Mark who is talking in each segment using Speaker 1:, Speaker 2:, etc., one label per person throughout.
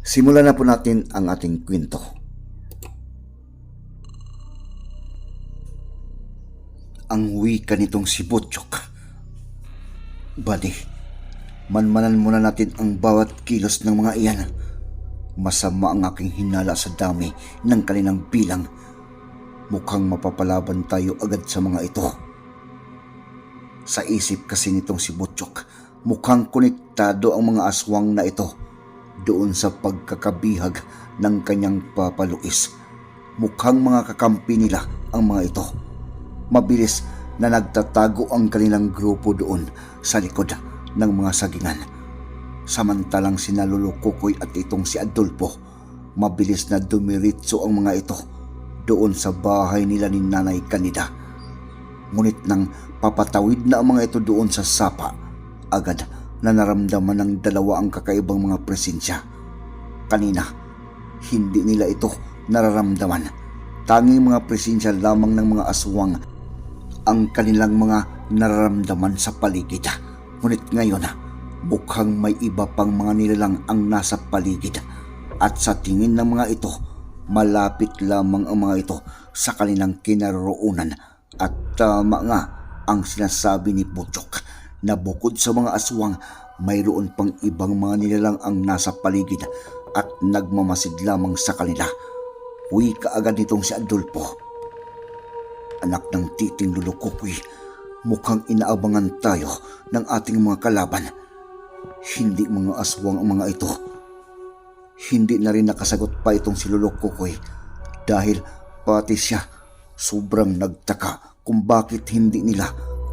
Speaker 1: Simulan na po natin ang ating kwento. ang wika nitong si Butchok. Buddy, manmanan muna natin ang bawat kilos ng mga iyan. Masama ang aking hinala sa dami ng kanilang bilang. Mukhang mapapalaban tayo agad sa mga ito. Sa isip kasi nitong si Butchok, mukhang konektado ang mga aswang na ito doon sa pagkakabihag ng kanyang papaluis. Mukhang mga kakampi nila ang mga ito mabilis na nagtatago ang kanilang grupo doon sa likod ng mga sagingan. Samantalang sina Kukoy at itong si Adolfo, mabilis na dumiritso ang mga ito doon sa bahay nila ni Nanay Kanida. Ngunit nang papatawid na ang mga ito doon sa sapa, agad na naramdaman ng dalawa ang kakaibang mga presensya. Kanina, hindi nila ito nararamdaman. Tanging mga presensya lamang ng mga aswang ang kanilang mga nararamdaman sa paligid. Ngunit ngayon, mukhang may iba pang mga nilalang ang nasa paligid. At sa tingin ng mga ito, malapit lamang ang mga ito sa kanilang kinaroroonan. At tama nga ang sinasabi ni Butchok na bukod sa mga aswang, mayroon pang ibang mga nilalang ang nasa paligid at nagmamasid lamang sa kanila. Uwi ka agad nitong si Adolfo anak ng titing lulukukoy, mukhang inaabangan tayo ng ating mga kalaban. Hindi mga aswang ang mga ito. Hindi na rin nakasagot pa itong si Lulukukoy dahil pati siya sobrang nagtaka kung bakit hindi nila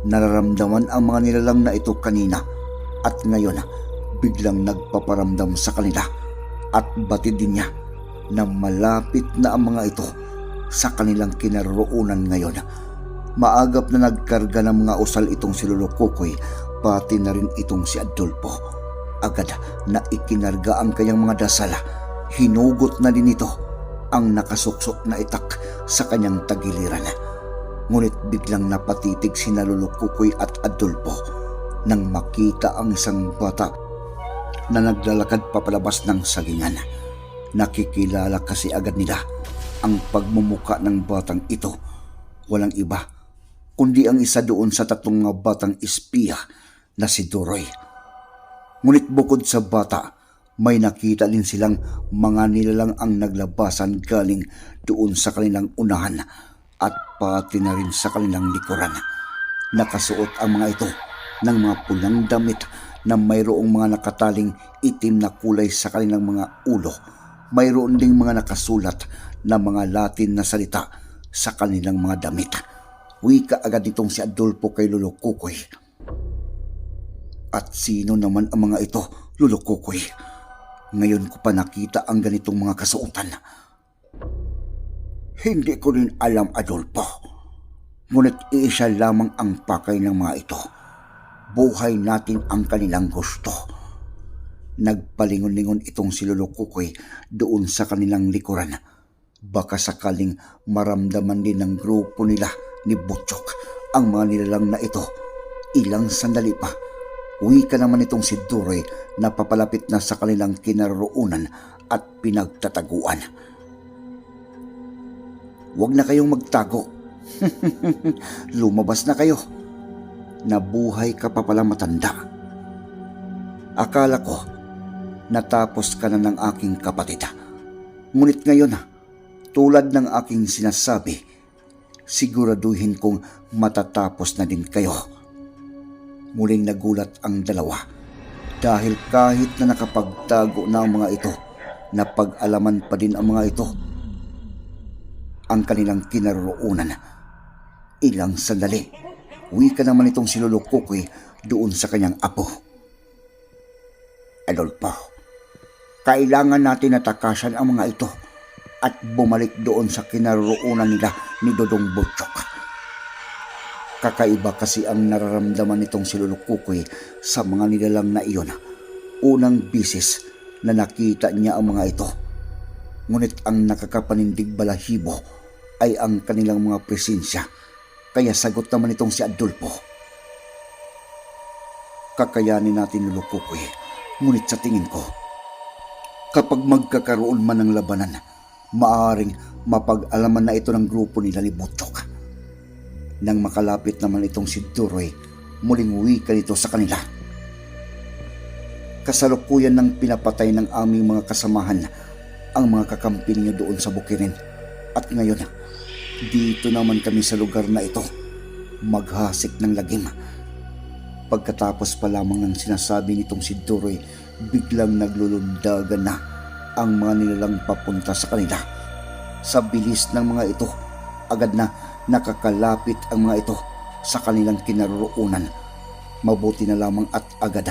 Speaker 1: nararamdaman ang mga nilalang na ito kanina at ngayon biglang nagpaparamdam sa kanila at batid din niya na malapit na ang mga ito sa kanilang kinaroroonan ngayon. Maagap na nagkarga ng mga usal itong si Lolo Kukoy, pati na rin itong si Adolfo. Agad na ikinarga ang kanyang mga dasal. Hinugot na din ito ang nakasuksok na itak sa kanyang tagiliran. Ngunit biglang napatitig si Lolo Kukoy at Adolfo nang makita ang isang bata na naglalakad papalabas ng sagingan. Nakikilala kasi agad nila ang pagmumuka ng batang ito. Walang iba, kundi ang isa doon sa tatlong mga batang espiya na si Doroy. Ngunit bukod sa bata, may nakita din silang mga nilalang ang naglabasan galing doon sa kanilang unahan at pati na rin sa kanilang likuran. Nakasuot ang mga ito ng mga pulang damit na mayroong mga nakataling itim na kulay sa kanilang mga ulo. Mayroon ding mga nakasulat na mga Latin na salita sa kanilang mga damit. Wika agad nitong si Adolfo kay Lolo Kukoy. At sino naman ang mga ito, Lolo Kukoy? Ngayon ko pa nakita ang ganitong mga kasuotan. Hindi ko rin alam, Adolfo. Ngunit iisa lamang ang pakay ng mga ito. Buhay natin ang kanilang gusto. Nagpalingon-lingon itong si Lolo doon sa kanilang likuran Baka sakaling maramdaman din ng grupo nila ni Butchok ang mga nilalang na ito. Ilang sandali pa, uwi ka naman itong si Duroy na papalapit na sa kanilang kinaroonan at pinagtataguan. Huwag na kayong magtago. Lumabas na kayo. Nabuhay ka pa pala matanda. Akala ko, natapos ka na ng aking kapatid. Ngunit ngayon, tulad ng aking sinasabi, siguraduhin kong matatapos na din kayo. Muling nagulat ang dalawa dahil kahit na nakapagtago na ang mga ito, napag-alaman pa din ang mga ito ang kanilang kinaroroonan. Ilang sandali, wika naman itong si Lolo Kukoy doon sa kanyang apo. Adolfo, kailangan natin natakasan ang mga ito at bumalik doon sa kinaroroonan nila ni Dodong Butchok. Kakaiba kasi ang nararamdaman nitong si Lolo Kukoy sa mga nilalang na iyon. Unang bisis na nakita niya ang mga ito. Ngunit ang nakakapanindig balahibo ay ang kanilang mga presensya. Kaya sagot naman itong si Adolfo. Kakayanin natin Lolo Kukoy. Ngunit sa tingin ko, kapag magkakaroon man ng labanan, maaring mapag-alaman na ito ng grupo ni Butchok. Nang makalapit naman itong si Duroy, muling uwi ka nito sa kanila. Kasalukuyan ng pinapatay ng aming mga kasamahan ang mga kakampi niyo doon sa Bukirin. At ngayon, dito naman kami sa lugar na ito, maghasik ng lagim. Pagkatapos pa lamang ng sinasabi nitong si Duroy, biglang naglulundagan na ang mga nilalang papunta sa kanila. Sa bilis ng mga ito, agad na nakakalapit ang mga ito sa kanilang kinaroroonan. Mabuti na lamang at agad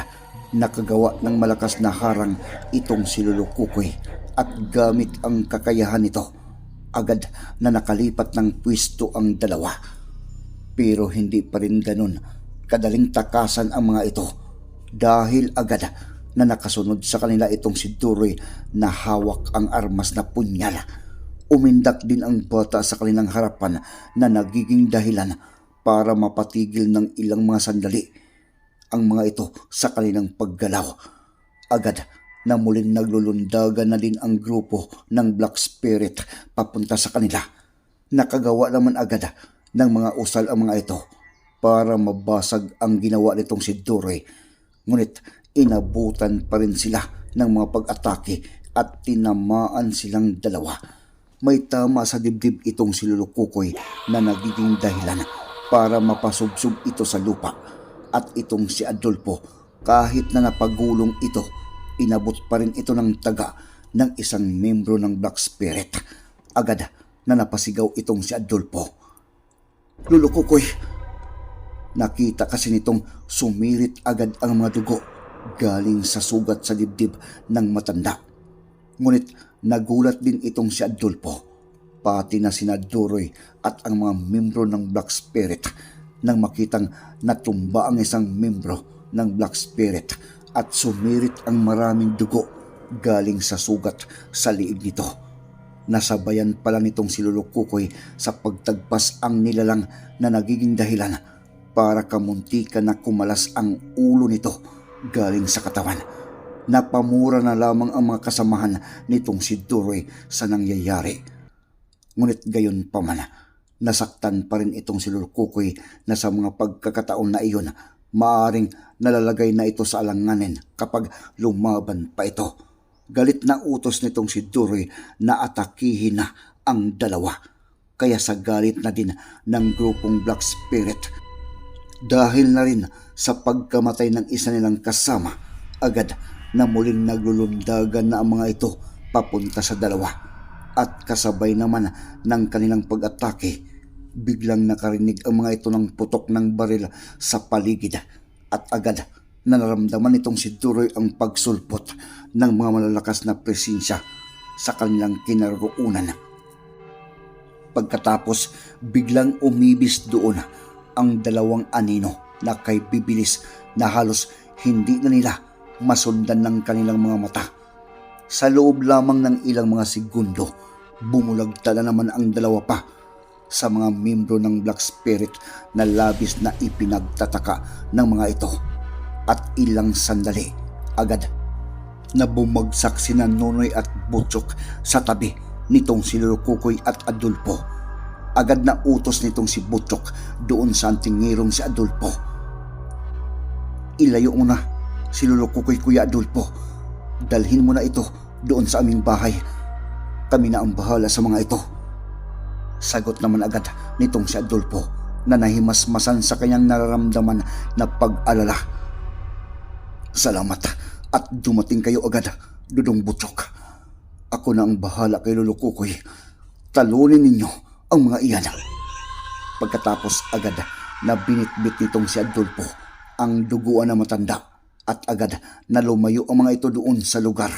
Speaker 1: nakagawa ng malakas na harang itong si Lolo Kukoy at gamit ang kakayahan nito, agad na nakalipat ng pwisto ang dalawa. Pero hindi pa rin ganun kadaling takasan ang mga ito dahil agad na nakasunod sa kanila itong si Duroy na hawak ang armas na punyal. Umindak din ang bata sa kanilang harapan na nagiging dahilan para mapatigil ng ilang mga sandali ang mga ito sa kanilang paggalaw. Agad na muling naglulundagan na din ang grupo ng Black Spirit papunta sa kanila. Nakagawa naman agad ng mga usal ang mga ito para mabasag ang ginawa nitong si Duroy. Ngunit inabutan pa rin sila ng mga pag-atake at tinamaan silang dalawa. May tama sa dibdib itong si Lulukukoy na nagiging dahilan para mapasubsob ito sa lupa. At itong si Adolfo, kahit na napagulong ito, inabot pa rin ito ng taga ng isang membro ng Black Spirit. Agad na napasigaw itong si Adolfo. Lulukukoy, Nakita kasi nitong sumirit agad ang mga dugo galing sa sugat sa dibdib ng matanda. Ngunit nagulat din itong si Adolfo, pati na sina Duroy at ang mga membro ng Black Spirit nang makitang natumba ang isang membro ng Black Spirit at sumirit ang maraming dugo galing sa sugat sa liig nito. Nasabayan pala nitong si Lulukukoy sa pagtagpas ang nilalang na nagiging dahilan para kamuntika na kumalas ang ulo nito galing sa katawan. Napamura na lamang ang mga kasamahan nitong si Duroy sa nangyayari. Ngunit gayon pa man, nasaktan pa rin itong si Lulkukoy na sa mga pagkakataon na iyon, maaring nalalagay na ito sa alanganin kapag lumaban pa ito. Galit na utos nitong si Duroy na atakihin na ang dalawa. Kaya sa galit na din ng grupong Black Spirit dahil na rin sa pagkamatay ng isa nilang kasama, agad na muling naglulundagan na ang mga ito papunta sa dalawa. At kasabay naman ng kanilang pag-atake, biglang nakarinig ang mga ito ng putok ng baril sa paligid at agad na naramdaman nitong si Duroy ang pagsulpot ng mga malalakas na presensya sa kanilang kinaroonan. Pagkatapos, biglang umibis doon ang dalawang anino na kay bibilis na halos hindi na nila masundan ng kanilang mga mata. Sa loob lamang ng ilang mga segundo, bumulagta na naman ang dalawa pa sa mga membro ng Black Spirit na labis na ipinagtataka ng mga ito. At ilang sandali, agad na bumagsak sina Nonoy at Butchok sa tabi nitong si Lulukukoy at Adolfo agad na utos nitong si Butchok doon sa antingirong si Adolfo. Ilayo mo si Lulukukoy Kuya Adolfo. Dalhin mo na ito doon sa aming bahay. Kami na ang bahala sa mga ito. Sagot naman agad nitong si Adolfo na nahimasmasan sa kanyang nararamdaman na pag-alala. Salamat at dumating kayo agad, Dudong Butchok. Ako na ang bahala kay Lolo Kukoy. Talunin ninyo ang mga iyan. Pagkatapos agad na binitbit nitong si Adolfo ang duguan na matanda at agad na lumayo ang mga ito doon sa lugar.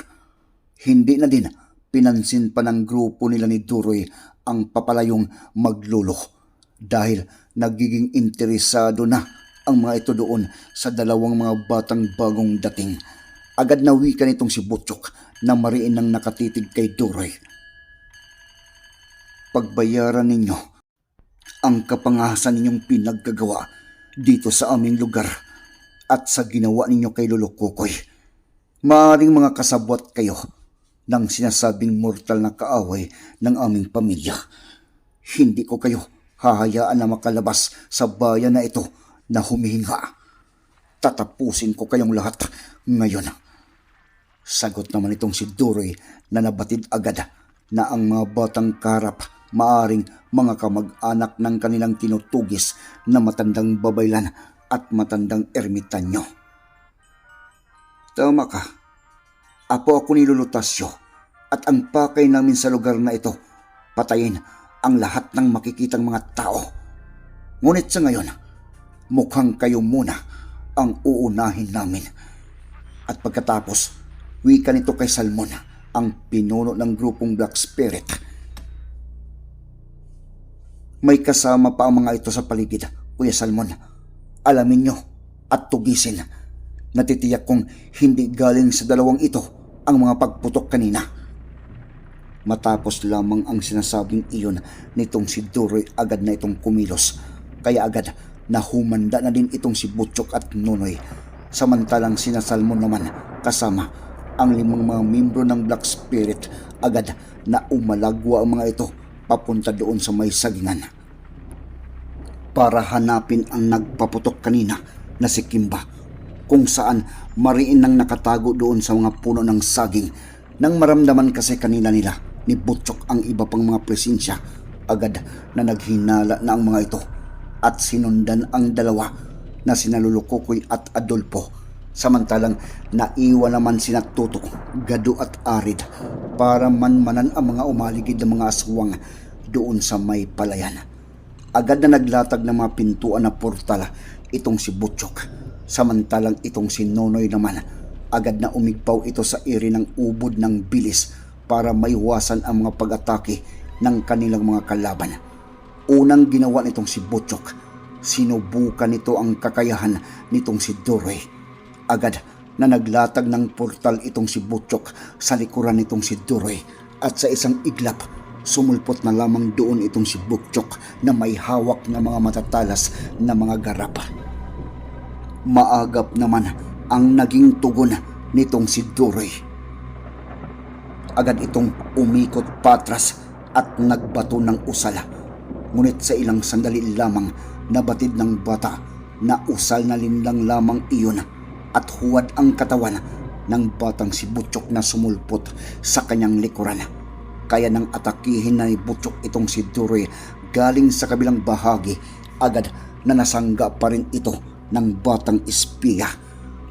Speaker 1: Hindi na din pinansin pa ng grupo nila ni Duroy ang papalayong maglolo dahil nagiging interesado na ang mga ito doon sa dalawang mga batang bagong dating. Agad na wika nitong si Butchok na mariin ng nakatitig kay Duroy. Pagbayaran ninyo ang kapangahasan ninyong pinaggagawa dito sa aming lugar at sa ginawa ninyo kay Lolo Kukoy. Maaring mga kasabwat kayo ng sinasabing mortal na kaaway ng aming pamilya. Hindi ko kayo hahayaan na makalabas sa bayan na ito na humihinga. Tatapusin ko kayong lahat ngayon. Sagot naman itong si Duroy na nabatid agad na ang mga batang karap maaring mga kamag-anak ng kanilang tinutugis na matandang babaylan at matandang ermitanyo. Tama ka. Apo ako ni at ang pakay namin sa lugar na ito, patayin ang lahat ng makikitang mga tao. Ngunit sa ngayon, mukhang kayo muna ang uunahin namin. At pagkatapos, wika nito kay Salmon, ang pinuno ng grupong Black Spirit. May kasama pa ang mga ito sa paligid, Kuya Salmon. Alamin nyo at tugisin. Natitiyak kong hindi galing sa dalawang ito ang mga pagputok kanina. Matapos lamang ang sinasabing iyon nitong si Duroy agad na itong kumilos. Kaya agad na humanda na din itong si Butchok at Nunoy. Samantalang sinasalmon naman kasama ang limang mga membro ng Black Spirit agad na umalagwa ang mga ito papunta doon sa may sagingan. Para hanapin ang nagpaputok kanina na si Kimba kung saan mariin nang nakatago doon sa mga puno ng saging. Nang maramdaman kasi kanina nila ni Butchok ang iba pang mga presensya agad na naghinala na ang mga ito at sinundan ang dalawa na sina Lulukokoy at Adolfo. Samantalang naiwan naman sina Tuto, Gado at Arid para manmanan ang mga umaligid ng mga aswang doon sa may palayan. Agad na naglatag ng mga pintuan na portal itong si Butchok samantalang itong si Nonoy naman agad na umigpaw ito sa iri ng ubod ng bilis para maiwasan ang mga pag-atake ng kanilang mga kalaban. Unang ginawa nitong si Butchok, sinubukan nito ang kakayahan nitong si Duroy. Agad na naglatag ng portal itong si Butchok sa likuran nitong si Duroy at sa isang iglap, sumulpot na lamang doon itong si Butchok na may hawak na mga matatalas na mga garapa. Maagap naman ang naging tugon nitong si Duroy. Agad itong umikot patras at nagbato ng usala. Ngunit sa ilang sandali lamang nabatid ng bata na usal na linlang lamang iyon at huwad ang katawan ng batang si Butchok na sumulpot sa kanyang likuran. Kaya nang atakihin na ni Butchok itong si Duroy galing sa kabilang bahagi, agad na nasangga pa rin ito ng batang espiya.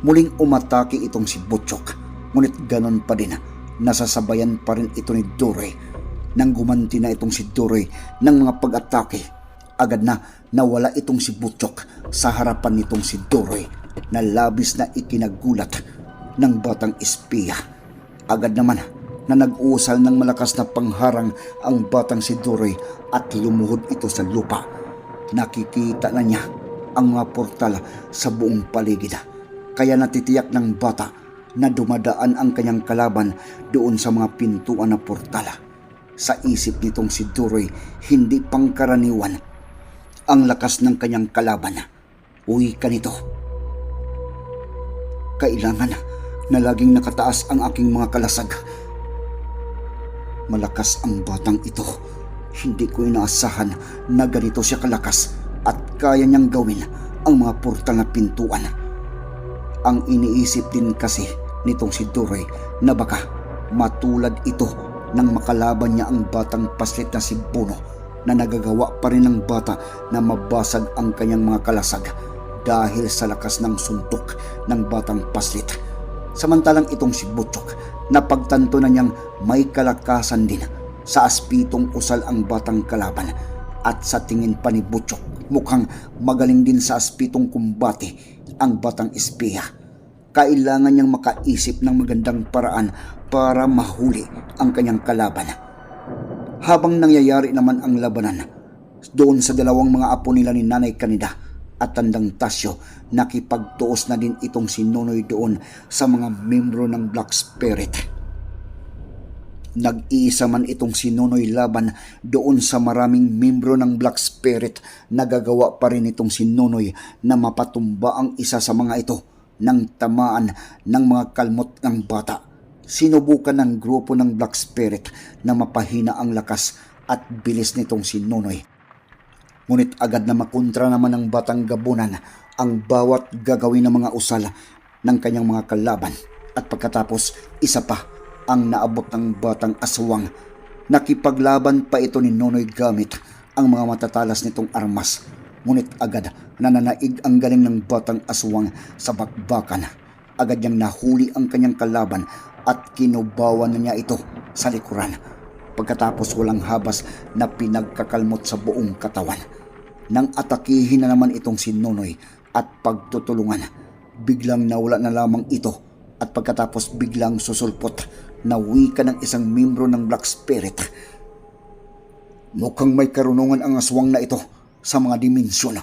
Speaker 1: Muling umatake itong si Butchok, ngunit ganon pa din, nasasabayan pa rin ito ni Duroy. Nang gumanti na itong si Duroy ng mga pag-atake, agad na nawala itong si Butchok sa harapan nitong si Duroy na labis na ikinagulat ng batang espiya. Agad naman na nag-uusal ng malakas na pangharang ang batang si Duroy at lumuhod ito sa lupa. Nakikita na niya ang mga portal sa buong paligid. Kaya natitiyak ng bata na dumadaan ang kanyang kalaban doon sa mga pintuan na portal. Sa isip nitong si Duroy, hindi pangkaraniwan ang lakas ng kanyang kalaban. Uwi ka nito. Kailangan na laging nakataas ang aking mga kalasag. Malakas ang batang ito. Hindi ko inaasahan na ganito siya kalakas kaya niyang gawin ang mga portal na pintuan. Ang iniisip din kasi nitong si Duroy na baka matulad ito nang makalaban niya ang batang paslit na si Bono na nagagawa pa rin ng bata na mabasag ang kanyang mga kalasag dahil sa lakas ng suntok ng batang paslit. Samantalang itong si Butchok, napagtanto na niyang may kalakasan din sa aspitong usal ang batang kalaban at sa tingin pa ni Butchok mukhang magaling din sa aspitong kumbate ang batang espiya. Kailangan niyang makaisip ng magandang paraan para mahuli ang kanyang kalaban. Habang nangyayari naman ang labanan, doon sa dalawang mga apo nila ni Nanay Kanida at Tandang Tasyo, nakipagtuos na din itong si Nonoy doon sa mga membro ng Black Spirit. Nag-iisa man itong si Nonoy Laban doon sa maraming membro ng Black Spirit, nagagawa pa rin itong si Nonoy na mapatumba ang isa sa mga ito ng tamaan ng mga kalmot ng bata. Sinubukan ng grupo ng Black Spirit na mapahina ang lakas at bilis nitong si Nonoy. Ngunit agad na makontra naman ng batang gabunan ang bawat gagawin ng mga usal ng kanyang mga kalaban. At pagkatapos, isa pa ang naabot ng batang aswang. Nakipaglaban pa ito ni Nonoy gamit ang mga matatalas nitong armas. Ngunit agad nananaig ang galing ng batang aswang sa bakbakan. Agad niyang nahuli ang kanyang kalaban at kinubawan na niya ito sa likuran. Pagkatapos walang habas na pinagkakalmot sa buong katawan. Nang atakihin na naman itong si Nonoy at pagtutulungan, biglang nawala na lamang ito at pagkatapos biglang susulpot na wika ng isang membro ng Black Spirit. Mukhang may karunungan ang aswang na ito sa mga dimensyon.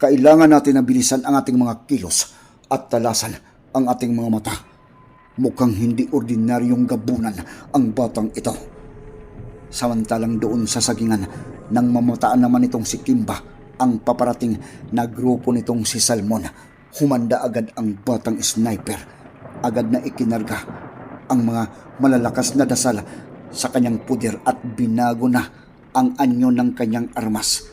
Speaker 1: Kailangan natin na bilisan ang ating mga kilos at talasan ang ating mga mata. Mukhang hindi ordinaryong gabunan ang batang ito. Samantalang doon sa sagingan nang mamataan naman itong si Kimba ang paparating na grupo nitong si Salmon. Humanda agad ang batang sniper. Agad na ikinarga ang mga malalakas na dasal sa kanyang puder at binago na ang anyo ng kanyang armas.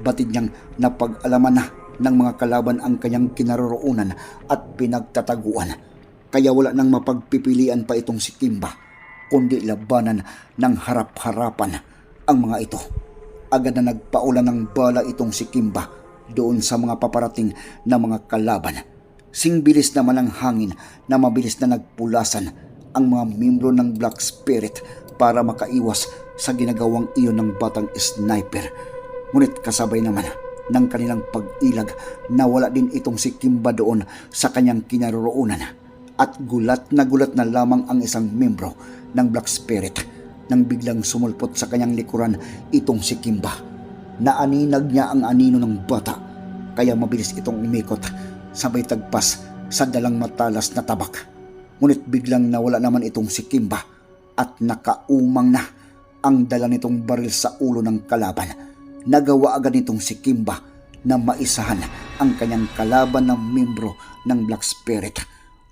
Speaker 1: Batid niyang napag-alaman na ng mga kalaban ang kanyang kinaroroonan at pinagtataguan. Kaya wala nang mapagpipilian pa itong si Kimba, kundi labanan ng harap-harapan ang mga ito. Agad na nagpaulan ng bala itong si Kimba doon sa mga paparating na mga kalaban. Singbilis naman ang hangin na mabilis na nagpulasan ang mga membro ng Black Spirit para makaiwas sa ginagawang iyon ng batang sniper. Ngunit kasabay naman ng kanilang pag-ilag nawala din itong si Kimba doon sa kanyang kinaroroonan at gulat na gulat na lamang ang isang membro ng Black Spirit nang biglang sumulpot sa kanyang likuran itong si Kimba. Naaninag niya ang anino ng bata kaya mabilis itong umikot sabay tagpas sa dalang matalas na tabak. Ngunit biglang nawala naman itong si Kimba at nakaumang na ang dala nitong baril sa ulo ng kalaban. Nagawa agad nitong si Kimba na maisahan ang kanyang kalaban ng membro ng Black Spirit.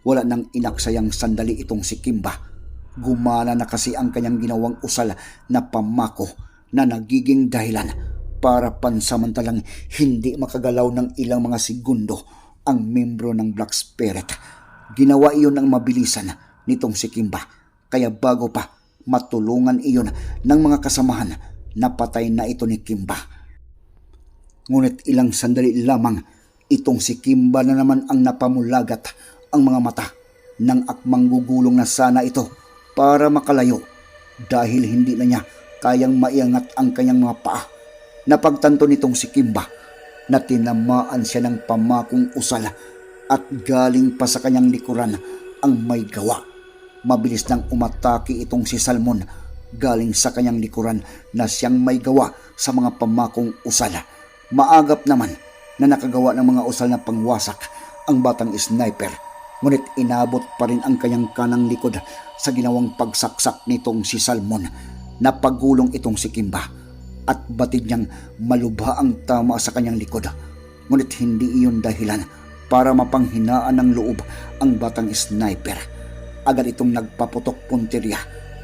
Speaker 1: Wala nang inaksayang sandali itong si Kimba. Gumana na kasi ang kanyang ginawang usal na pamako na nagiging dahilan para pansamantalang hindi makagalaw ng ilang mga segundo ang membro ng Black Spirit. Ginawa iyon ng mabilisan nitong si Kimba. Kaya bago pa matulungan iyon ng mga kasamahan, napatay na ito ni Kimba. Ngunit ilang sandali lamang, itong si Kimba na naman ang napamulagat ang mga mata ng akmang gugulong na sana ito para makalayo dahil hindi na niya kayang maiangat ang kanyang mga paa. Napagtanto nitong si Kimba na tinamaan siya ng pamakong usal at galing pa sa kanyang likuran ang may gawa. Mabilis nang umatake itong si Salmon galing sa kanyang likuran na siyang may gawa sa mga pamakong usal. Maagap naman na nakagawa ng mga usal na pangwasak ang batang sniper. Ngunit inabot pa rin ang kanyang kanang likod sa ginawang pagsaksak nitong si Salmon. Napagulong itong si Kimba at batid niyang malubha ang tama sa kanyang likod. Ngunit hindi iyon dahilan para mapanghinaan ng loob ang batang sniper. Agad itong nagpaputok punteriya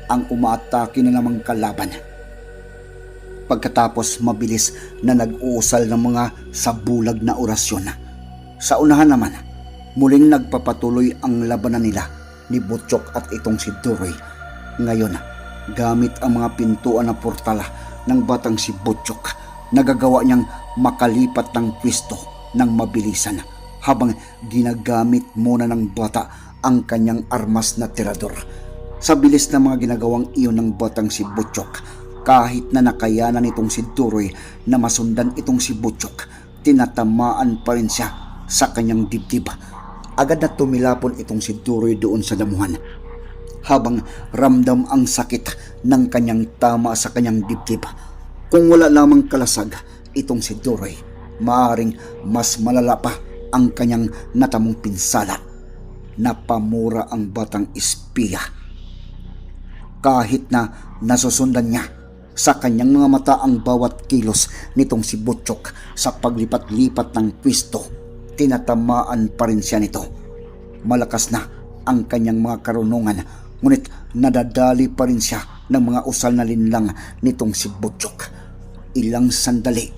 Speaker 1: ang umaatake na namang kalaban. Pagkatapos mabilis na nag-uusal ng mga sabulag na orasyon. Sa unahan naman, muling nagpapatuloy ang labanan nila ni Butchok at itong si Duroy. Ngayon, gamit ang mga pintuan na portal ng batang si Butchok. Nagagawa niyang makalipat ng pwisto ng mabilisan habang ginagamit muna ng bata ang kanyang armas na tirador. Sa bilis ng mga ginagawang iyon ng batang si Butchok, kahit na nakayanan itong si Duroy na masundan itong si Butchok, tinatamaan pa rin siya sa kanyang dibdib. Agad na tumilapon itong si Duroy doon sa damuhan habang ramdam ang sakit ng kanyang tama sa kanyang dibdib. Kung wala lamang kalasag itong si Duroy, maaring mas malala pa ang kanyang natamong pinsala. Napamura ang batang espiya. Kahit na nasusundan niya sa kanyang mga mata ang bawat kilos nitong si Butchok sa paglipat-lipat ng pwisto, tinatamaan pa rin siya nito. Malakas na ang kanyang mga karunungan, ngunit nadadali pa rin siya ng mga usal na linlang nitong si Butchok. Ilang sandali,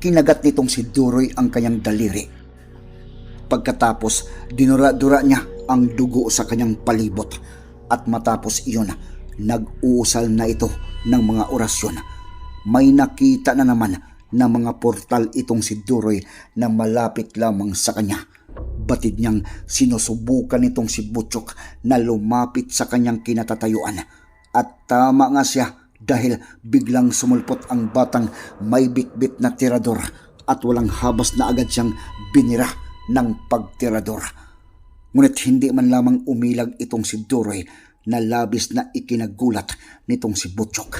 Speaker 1: kinagat nitong si Duroy ang kanyang daliri. Pagkatapos, dinura-dura niya ang dugo sa kanyang palibot at matapos iyon, nag-uusal na ito ng mga orasyon. May nakita na naman na mga portal itong si Duroy na malapit lamang sa kanya. Batid niyang sinusubukan nitong si Butchok na lumapit sa kanyang kinatatayuan. At tama nga siya dahil biglang sumulpot ang batang may bitbit na tirador at walang habas na agad siyang binira ng pagtirador. Ngunit hindi man lamang umilag itong si Duroy na labis na ikinagulat nitong si Butchok.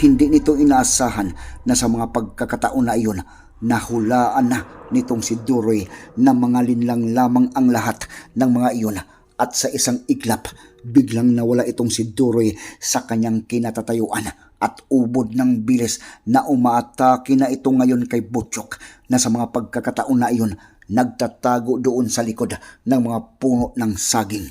Speaker 1: Hindi nito inaasahan na sa mga pagkakataon na iyon, nahulaan na nitong si Duroy na mga linlang lamang ang lahat ng mga iyon at sa isang iglap, biglang nawala itong si Duroy sa kanyang kinatatayuan at ubod ng bilis na umaatake na ito ngayon kay Butchok na sa mga pagkakataon na iyon nagtatago doon sa likod ng mga puno ng saging.